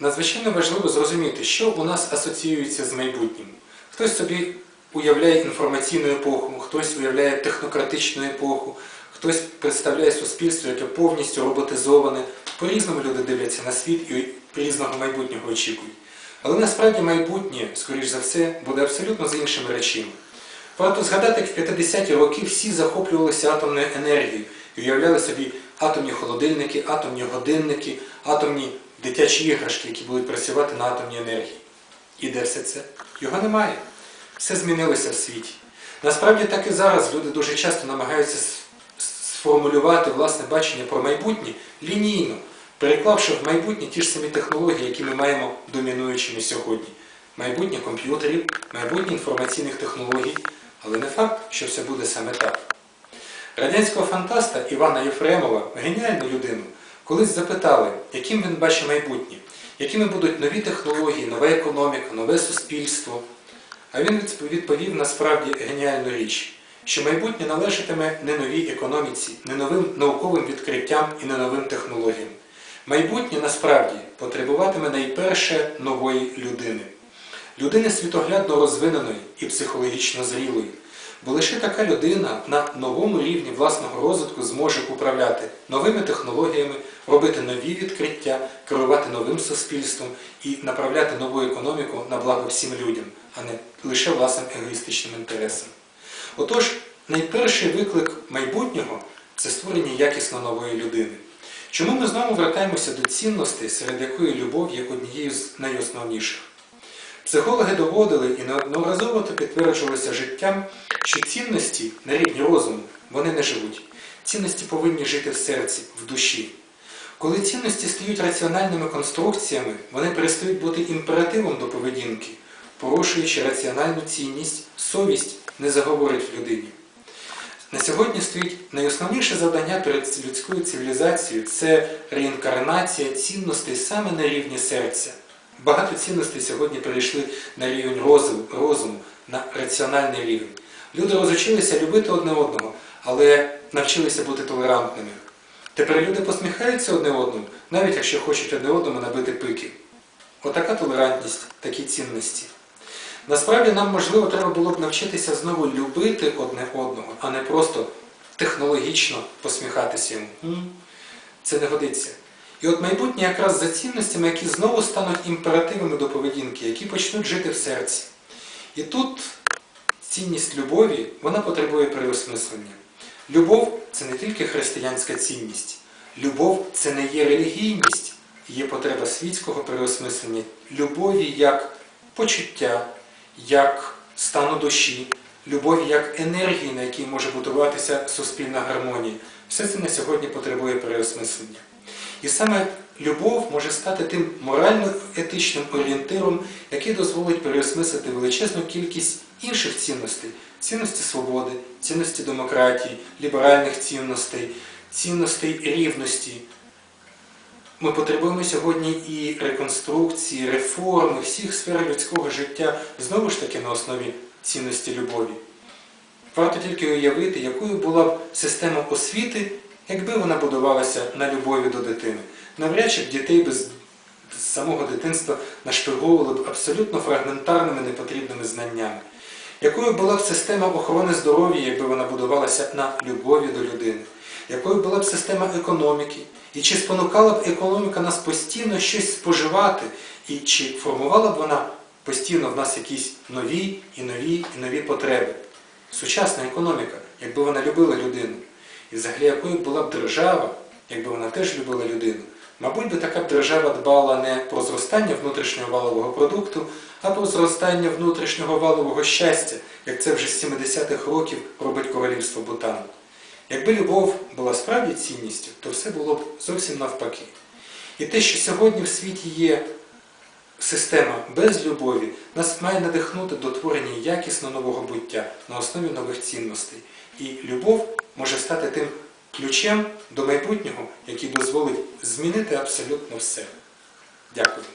надзвичайно важливо зрозуміти, що у нас асоціюється з майбутнім. Хтось собі уявляє інформаційну епоху, хтось уявляє технократичну епоху, хтось представляє суспільство, яке повністю роботизоване. По-різному люди дивляться на світ і різного майбутнього очікують. Але насправді майбутнє, скоріш за все, буде абсолютно з іншими речами. Варто згадати, як в 50-ті роки всі захоплювалися атомною енергією і уявляли собі атомні холодильники, атомні годинники, атомні дитячі іграшки, які будуть працювати на атомній енергії. І де все це? Його немає. Все змінилося в світі. Насправді так і зараз люди дуже часто намагаються сформулювати власне бачення про майбутнє лінійно, переклавши в майбутнє ті ж самі технології, які ми маємо домінуючими сьогодні. Майбутнє комп'ютерів, майбутнє інформаційних технологій, але не факт, що все буде саме так. Радянського фантаста Івана Єфремова, геніальну людину, колись запитали, яким він бачить майбутнє, якими будуть нові технології, нова економіка, нове суспільство. А він відповів насправді геніальну річ, що майбутнє належатиме не новій економіці, не новим науковим відкриттям і не новим технологіям. Майбутнє насправді потребуватиме найперше нової людини. Людини світоглядно розвиненої і психологічно зрілої. Бо лише така людина на новому рівні власного розвитку зможе управляти новими технологіями, робити нові відкриття, керувати новим суспільством і направляти нову економіку на благо всім людям, а не лише власним егоїстичним інтересам. Отож, найперший виклик майбутнього це створення якісно нової людини. Чому ми знову вертаємося до цінностей, серед якої любов є однією з найосновніших? Психологи доводили і неодноразово це підтверджувалося життям, що цінності на рівні розуму вони не живуть. Цінності повинні жити в серці, в душі. Коли цінності стають раціональними конструкціями, вони перестають бути імперативом до поведінки, порушуючи раціональну цінність, совість не заговорить в людині. На сьогодні стоїть найосновніше завдання перед людською цивілізацією це реінкарнація цінностей саме на рівні серця. Багато цінностей сьогодні перейшли на рівень розуму, на раціональний рівень. Люди розучилися любити одне одного, але навчилися бути толерантними. Тепер люди посміхаються одне одному, навіть якщо хочуть одне одному набити пики. Отака толерантність, такі цінності. Насправді нам, можливо, треба було б навчитися знову любити одне одного, а не просто технологічно посміхатися йому. Це не годиться. І от майбутнє якраз за цінностями, які знову стануть імперативами до поведінки, які почнуть жити в серці. І тут цінність любові, вона потребує переосмислення. Любов це не тільки християнська цінність. Любов це не є релігійність, є потреба світського переосмислення любові як почуття, як стану душі, любові як енергії, на якій може будуватися суспільна гармонія. Все це на сьогодні потребує переосмислення. І саме любов може стати тим морально-етичним орієнтиром, який дозволить переосмислити величезну кількість інших цінностей: цінності свободи, цінності демократії, ліберальних цінностей, цінностей рівності. Ми потребуємо сьогодні і реконструкції, реформи всіх сфер людського життя знову ж таки на основі цінності любові. Варто тільки уявити, якою була б система освіти, якби вона будувалася на любові до дитини. Навряд чи б дітей без самого дитинства нашпиговували б абсолютно фрагментарними непотрібними знаннями. Якою була б система охорони здоров'я, якби вона будувалася на любові до людини? Якою була б система економіки? І чи спонукала б економіка нас постійно щось споживати? І чи формувала б вона постійно в нас якісь нові і нові і нові потреби? Сучасна економіка, якби вона любила людину. І взагалі якою була б держава, якби вона теж любила людину. Мабуть би така б держава дбала не про зростання внутрішнього валового продукту, а про зростання внутрішнього валового щастя, як це вже з 70-х років робить королівство Бутану. Якби любов була справді цінністю, то все було б зовсім навпаки. І те, що сьогодні в світі є система без любові, нас має надихнути до творення якісно нового буття на основі нових цінностей. І любов може стати тим ключем до майбутнього, який дозволить змінити абсолютно все. Дякую.